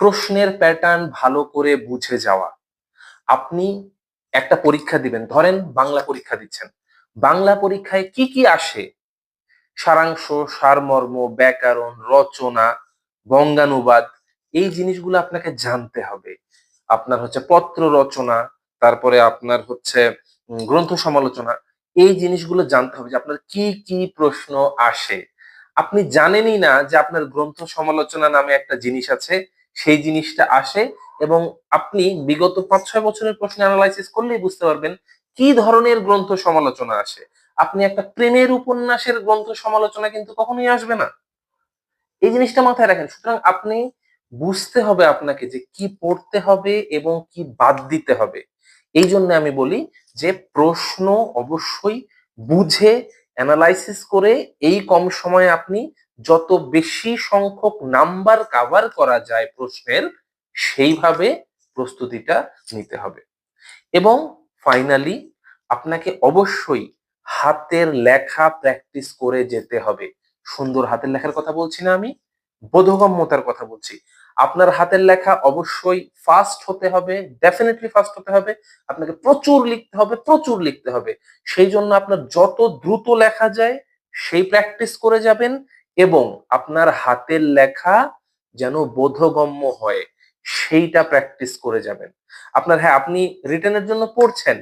প্রশ্নের প্যাটার্ন ভালো করে বুঝে যাওয়া। আপনি একটা পরীক্ষা দিবেন, ধরেন বাংলা পরীক্ষা দিচ্ছেন। বাংলা পরীক্ষায় কি কি আসে? সারাংশ, সারমর্ম, ব্যাকরণ, রচনা বঙ্গানুবাদ এই জিনিসগুলো আপনাকে জানতে হবে। আপনার হচ্ছে পত্র রচনা, তারপরে আপনার হচ্ছে গ্রন্থ সমালোচনা, এই জিনিসগুলো জানতে হবে যে আপনার কি কি প্রশ্ন আসে। আপনি জানেনই না যে আপনার গ্রন্থ সমালোচনা নামে একটা জিনিস আছে সেই জিনিসটা আসে এবং আপনি বিগত পাঁচ ছয় বছরের প্রশ্নে অ্যানালাইসিস করলেই বুঝতে পারবেন কি ধরনের গ্রন্থ সমালোচনা আসে। আপনি একটা প্রেমের উপন্যাসের গ্রন্থ সমালোচনা কিন্তু কখনোই আসবে না। এই জিনিসটা মাথায় রাখেন, সুতরাং আপনি বুঝতে হবে আপনাকে যে কি পড়তে হবে এবং কি বাদ দিতে হবে। এই জন্য আমি বলি যে প্রশ্ন অবশ্যই বুঝে অ্যানালাইসিস করে এই কম সময়ে আপনি যত বেশি সংখ্যক নাম্বার কাভার করা যায় প্রশ্নের, সেইভাবে প্রস্তুতিটা নিতে হবে। এবং ফাইনালি আপনাকে অবশ্যই হাতের লেখা প্র্যাকটিস করে যেতে হবে। সুন্দর হাতের লেখার কথা বলছি না আমি, বোধগম্যতার কথা বলছি। আপনার হাতের লেখা অবশ্যই ফাস্ট হতে হবে ডেফিনেটলি ফাস্ট হতে হবে। আপনাকে প্রচুর লিখতে হবে, প্রচুর লিখতে হবে। সেই জন্য আপনার যত দ্রুত লেখা যায়, সেই প্র্যাকটিস করে যাবেন। এবং আপনার হাতের লেখা যেন বোধগম্য হয়, সেইটা প্র্যাকটিস করে যাবেন। আপনার হ্যাঁ আপনি রিটার্নের জন্য পড়ছেন,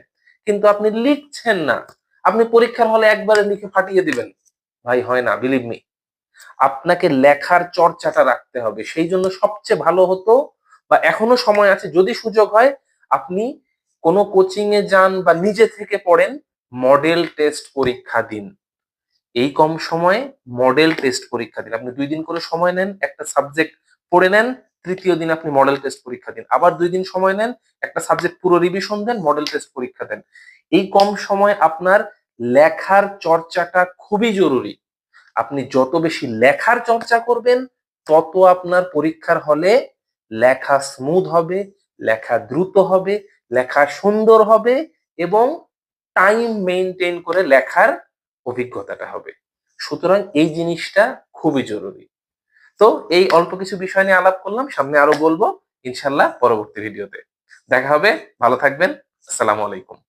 কিন্তু আপনি লিখছেন না। আপনি পরীক্ষার হলে একবারে লিখে ফাটিয়ে দিবেন। ভাই, হয় না বিলিভ মি আপনাকে লেখার চর্চাটা রাখতে হবে। সেই জন্য সবচেয়ে ভালো হতো বা এখনও সময় আছে, যদি সুযোগ হয়, আপনি কোনো কোচিং এ যান বা নিজে থেকে পড়েন মডেল টেস্ট পরীক্ষা দিন। এই কম সময়ে মডেল টেস্ট পরীক্ষা দিন। আপনি দুই দিন করে সময় নেন, একটা সাবজেক্ট পড়ে নেন, তৃতীয় দিন আপনি মডেল টেস্ট পরীক্ষা দিন। আবার দুই দিন সময় নেন, একটা সাবজেক্ট পুরো রিভিশন দেন মডেল টেস্ট পরীক্ষা দেন। এই কম সময় আপনার লেখার চর্চাটা খুবই জরুরি। আপনি যত বেশি লেখার চর্চা করবেন, তত আপনার পরীক্ষার হলে লেখা স্মুথ হবে, লেখা দ্রুত হবে, লেখা সুন্দর হবে এবং টাইম মেনটেন করে লেখার অভিজ্ঞতাটা হবে। সুতরাং এই জিনিসটা খুবই জরুরি। তো এই অল্প কিছু বিষয় নিয়ে আলাপ করলাম, সামনে আরও বলব ইনশাল্লাহ পরবর্তী ভিডিওতে। দেখা হবে, ভালো থাকবেন, আসসালামু আলাইকুম।